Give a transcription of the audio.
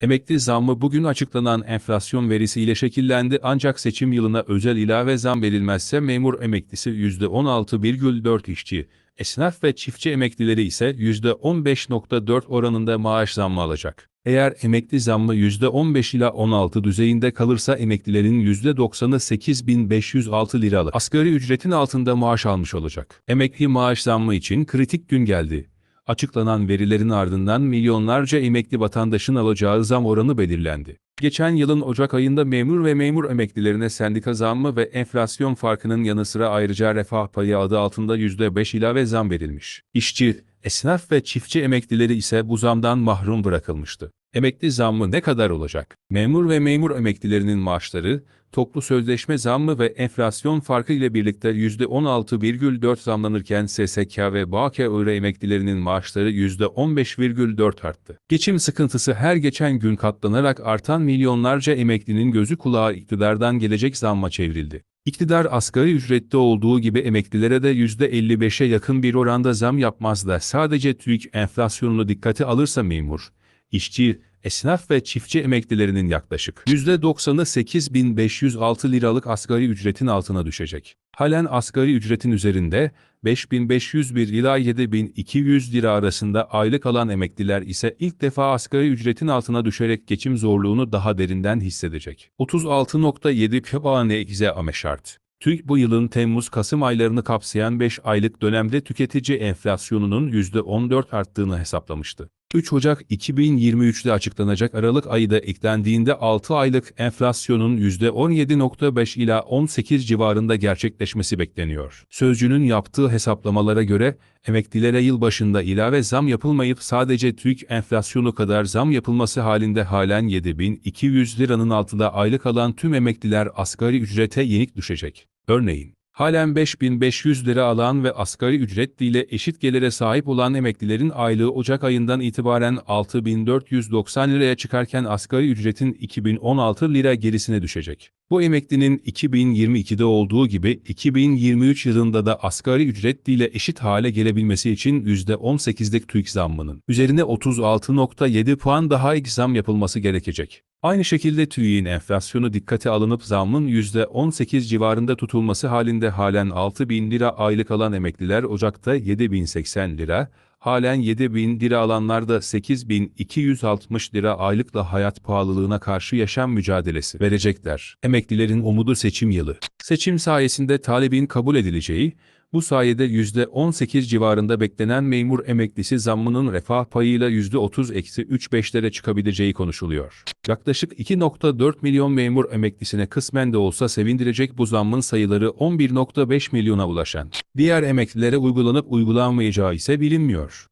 Emekli zammı bugün açıklanan enflasyon verisiyle şekillendi ancak seçim yılına özel ilave zam verilmezse memur emeklisi %16,4 işçi, esnaf ve çiftçi emeklileri ise %15,4 oranında maaş zammı alacak. Eğer emekli zammı %15 ila 16 düzeyinde kalırsa emeklilerin %90'ı 8506 liralık asgari ücretin altında maaş almış olacak. Emekli maaş zammı için kritik gün geldi. Açıklanan verilerin ardından milyonlarca emekli vatandaşın alacağı zam oranı belirlendi. Geçen yılın Ocak ayında memur ve memur emeklilerine sendika zammı ve enflasyon farkının yanı sıra ayrıca refah payı adı altında %5 ilave zam verilmiş. İşçi, esnaf ve çiftçi emeklileri ise bu zamdan mahrum bırakılmıştı. Emekli zammı ne kadar olacak? Memur ve memur emeklilerinin maaşları, toplu sözleşme zammı ve enflasyon farkı ile birlikte %16,4 zamlanırken SSK ve BAKÖR emeklilerinin maaşları %15,4 arttı. Geçim sıkıntısı her geçen gün katlanarak artan milyonlarca emeklinin gözü kulağı iktidardan gelecek zamma çevrildi. İktidar asgari ücrette olduğu gibi emeklilere de %55'e yakın bir oranda zam yapmaz da sadece TÜİK enflasyonunu dikkate alırsa memur, işçi, esnaf ve çiftçi emeklilerinin yaklaşık %90'ı 8506 liralık asgari ücretin altına düşecek. Halen asgari ücretin üzerinde 5501 ila 7200 lira arasında aylık alan emekliler ise ilk defa asgari ücretin altına düşerek geçim zorluğunu daha derinden hissedecek. 36.7 KBANX'e ame şart. TÜİK bu yılın Temmuz-Kasım aylarını kapsayan 5 aylık dönemde tüketici enflasyonunun %14 arttığını hesaplamıştı. 3 Ocak 2023'te açıklanacak Aralık ayı da eklendiğinde 6 aylık enflasyonun %17.5 ila 18 civarında gerçekleşmesi bekleniyor. Sözcünün yaptığı hesaplamalara göre, emeklilere yıl başında ilave zam yapılmayıp sadece TÜİK enflasyonu kadar zam yapılması halinde halen 7200 liranın altında aylık alan tüm emekliler asgari ücrete yenik düşecek. Örneğin, Halen 5500 lira alan ve asgari ücretliyle eşit gelire sahip olan emeklilerin aylığı Ocak ayından itibaren 6490 liraya çıkarken asgari ücretin 2016 lira gerisine düşecek. Bu emeklinin 2022'de olduğu gibi 2023 yılında da asgari ücretliyle eşit hale gelebilmesi için %18'lik TÜİK zammının üzerine 36.7 puan daha ek zam yapılması gerekecek. Aynı şekilde TÜİ'nin enflasyonu dikkate alınıp zammın %18 civarında tutulması halinde halen 6 bin lira aylık alan emekliler Ocak'ta 7080 lira, halen 7000 lira alanlar da 8260 lira aylıkla hayat pahalılığına karşı yaşam mücadelesi verecekler. Emeklilerin umudu seçim yılı. Seçim sayesinde talebin kabul edileceği, bu sayede %18 civarında beklenen memur emeklisi zammının refah payıyla %30-35'lere çıkabileceği konuşuluyor. Yaklaşık 2.4 milyon memur emeklisine kısmen de olsa sevindirecek bu zammın sayıları 11.5 milyona ulaşan. Diğer emeklilere uygulanıp uygulanmayacağı ise bilinmiyor.